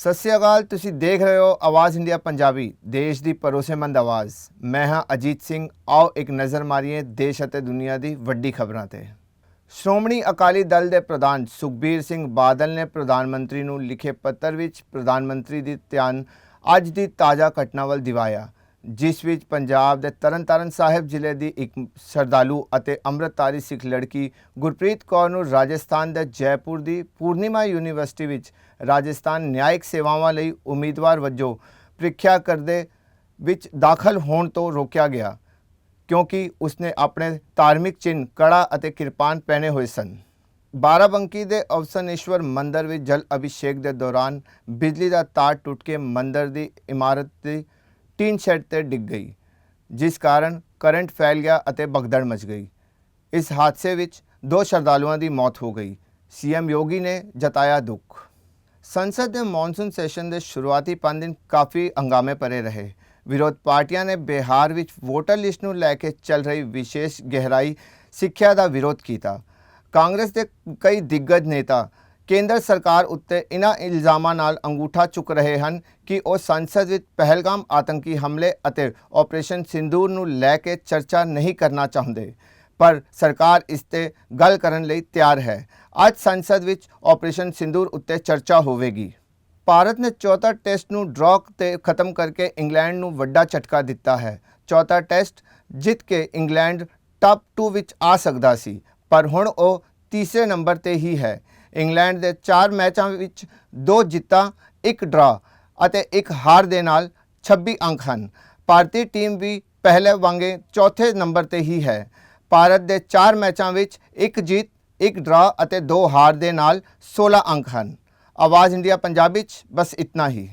ਸਤਿ ਸ਼੍ਰੀ ਅਕਾਲ, ਤੁਸੀਂ ਦੇਖ ਰਹੇ ਹੋ ਆਵਾਜ਼ ਇੰਡੀਆ ਪੰਜਾਬੀ, ਦੇਸ਼ ਦੀ ਭਰੋਸੇਮੰਦ ਆਵਾਜ਼। ਮੈਂ ਹਾਂ ਅਜੀਤ ਸਿੰਘ, ਆਓ ਇੱਕ ਨਜ਼ਰ ਮਾਰੀਏ ਦੇਸ਼ ਅਤੇ ਦੁਨੀਆ ਦੀ ਵੱਡੀ ਖਬਰਾਂ ਤੇ। ਸ਼੍ਰੋਮਣੀ ਅਕਾਲੀ ਦਲ ਦੇ ਪ੍ਰਧਾਨ ਸੁਖਬੀਰ ਸਿੰਘ ਬਾਦਲ ਨੇ ਪ੍ਰਧਾਨ ਮੰਤਰੀ ਨੂੰ ਲਿਖੇ ਪੱਤਰ ਵਿੱਚ ਪ੍ਰਧਾਨ ਮੰਤਰੀ ਦੀ ਧਿਆਨ ਅੱਜ ਦੀ ਤਾਜ਼ਾ ਘਟਨਾ ਵੱਲ ਦਿਵਾਇਆ। ਜਿਸ ਵਿੱਚ ਪੰਜਾਬ ਦੇ ਤਰਨਤਾਰਨ ਸਾਹਿਬ ਜ਼ਿਲ੍ਹੇ ਦੀ ਇੱਕ ਸ਼ਰਧਾਲੂ ਅਤੇ ਅੰਮ੍ਰਿਤਧਾਰੀ ਸਿੱਖ ਲੜਕੀ ਗੁਰਪ੍ਰੀਤ ਕੌਰ ਨੂੰ ਰਾਜਸਥਾਨ ਦੇ ਜੈਪੁਰ ਦੀ ਪੂਰਨਿਮਾ ਯੂਨੀਵਰਸਿਟੀ ਵਿੱਚ ਰਾਜਸਥਾਨ ਨਿਆਇਕ ਸੇਵਾਵਾਂ ਲਈ ਉਮੀਦਵਾਰ ਵਜੋਂ ਪ੍ਰੀਖਿਆ ਕਰਦੇ ਵਿੱਚ ਦਾਖਲ ਹੋਣ ਤੋਂ ਰੋਕਿਆ ਗਿਆ, ਕਿਉਂਕਿ ਉਸਨੇ ਆਪਣੇ ਧਾਰਮਿਕ ਚਿੰਨ੍ਹ ਕੜਾ ਅਤੇ ਕਿਰਪਾਨ ਪਹਿਨੇ ਹੋਏ ਸਨ। ਬਾਰਾਬੰਕੀ ਦੇ ਅਵਸਨੇਸ਼ਵਰ ਮੰਦਰ ਵਿੱਚ ਜਲ ਅਭਿਸ਼ੇਕ ਦੇ ਦੌਰਾਨ ਬਿਜਲੀ ਦਾ ਤਾਰ ਟੁੱਟ ਕੇ ਮੰਦਰ ਦੀ ਇਮਾਰਤ ਦੀ ਟੀਨ ਸ਼ੈਡ ਤੇ ਡਿੱਗ ਗਈ ਜਿਸ ਕਾਰਨ ਕਰੰਟ ਫੈਲ ਗਿਆ ਅਤੇ ਭਗਦੜ ਮਚ ਗਈ ਇਸ ਹਾਦਸੇ ਵਿੱਚ ਦੋ ਸ਼ਰਧਾਲੂਆਂ ਦੀ ਮੌਤ ਹੋ ਗਈ ਸੀਐਮ ਯੋਗੀ ਨੇ ਜਤਾਇਆ ਦੁੱਖ ਸੰਸਦ ਦੇ ਮੌਨਸੂਨ ਸੈਸ਼ਨ ਦੇ ਸ਼ੁਰੂਆਤੀ ਪੰਜ ਦਿਨ ਕਾਫੀ ਹੰਗਾਮੇ ਭਰੇ ਰਹੇ ਵਿਰੋਧ ਪਾਰਟੀਆਂ ਨੇ ਬਿਹਾਰ ਵਿੱਚ ਵੋਟਰ ਲਿਸਟ ਨੂੰ ਲੈ ਕੇ ਚੱਲ ਰਹੀ ਵਿਸ਼ੇਸ਼ ਗਹਿਰਾਈ ਸਿੱਖਿਆ ਦਾ ਵਿਰੋਧ ਕੀਤਾ ਕਾਂਗਰਸ ਦੇ ਕਈ ਦਿੱਗਜ ਨੇਤਾ ਕੇਂਦਰ ਸਰਕਾਰ ਉੱਤੇ ਇਨ੍ਹਾਂ ਇਲਜ਼ਾਮਾਂ ਨਾਲ ਅੰਗੂਠਾ ਚੁੱਕ ਰਹੇ ਹਨ ਕਿ ਉਹ ਸੰਸਦ ਵਿੱਚ ਪਹਿਲਗਾਮ ਆਤੰਕੀ ਹਮਲੇ ਅਤੇ ਆਪਰੇਸ਼ਨ ਸਿੰਦੂਰ ਨੂੰ ਲੈ ਕੇ ਚਰਚਾ ਨਹੀਂ ਕਰਨਾ ਚਾਹੁੰਦੇ। ਪਰ ਸਰਕਾਰ ਇਸ ਤੇ ਗੱਲ ਕਰਨ ਲਈ ਤਿਆਰ ਹੈ। ਅੱਜ ਸੰਸਦ ਵਿੱਚ ਆਪਰੇਸ਼ਨ ਸਿੰਦੂਰ ਉੱਤੇ ਚਰਚਾ ਹੋਵੇਗੀ। ਭਾਰਤ ਨੇ ਚੌਥਾ ਟੈਸਟ ਨੂੰ ਡਰਾਅ ਤੇ ਖਤਮ ਕਰਕੇ ਇੰਗਲੈਂਡ ਨੂੰ ਵੱਡਾ ਝਟਕਾ ਦਿੱਤਾ ਹੈ। ਚੌਥਾ ਟੈਸਟ ਜਿੱਤ ਕੇ ਇੰਗਲੈਂਡ ਟਾਪ 2 ਵਿੱਚ ਆ ਸਕਦਾ ਸੀ, ਪਰ ਹੁਣ ਉਹ ਤੀਸਰੇ ਨੰਬਰ ਤੇ ਹੀ ਹੈ। ਇੰਗਲੈਂਡ ਦੇ 4 ਮੈਚਾਂ ਵਿੱਚ ਦੋ ਜਿੱਤਾਂ, ਇੱਕ ਡਰਾ ਅਤੇ ਇੱਕ ਹਾਰ ਦੇ ਨਾਲ 26 ਅੰਕ ਹਨ। ਭਾਰਤੀ ਟੀਮ ਵੀ ਪਹਿਲੇ ਵਾਂਗੇ ਚੌਥੇ ਨੰਬਰ ਤੇ ਹੀ ਹੈ। ਭਾਰਤ ਦੇ 4 ਮੈਚਾਂ ਵਿੱਚ ਇੱਕ ਜੀਤ, ਇੱਕ ਡਰਾ ਅਤੇ ਦੋ ਹਾਰ ਦੇ ਨਾਲ 16 ਅੰਕ ਹਨ। ਆਵਾਜ਼ ਇੰਡੀਆ, ਪੰਜਾਬੀ ਚ ਬਸ ਇਤਨਾ ਹੀ।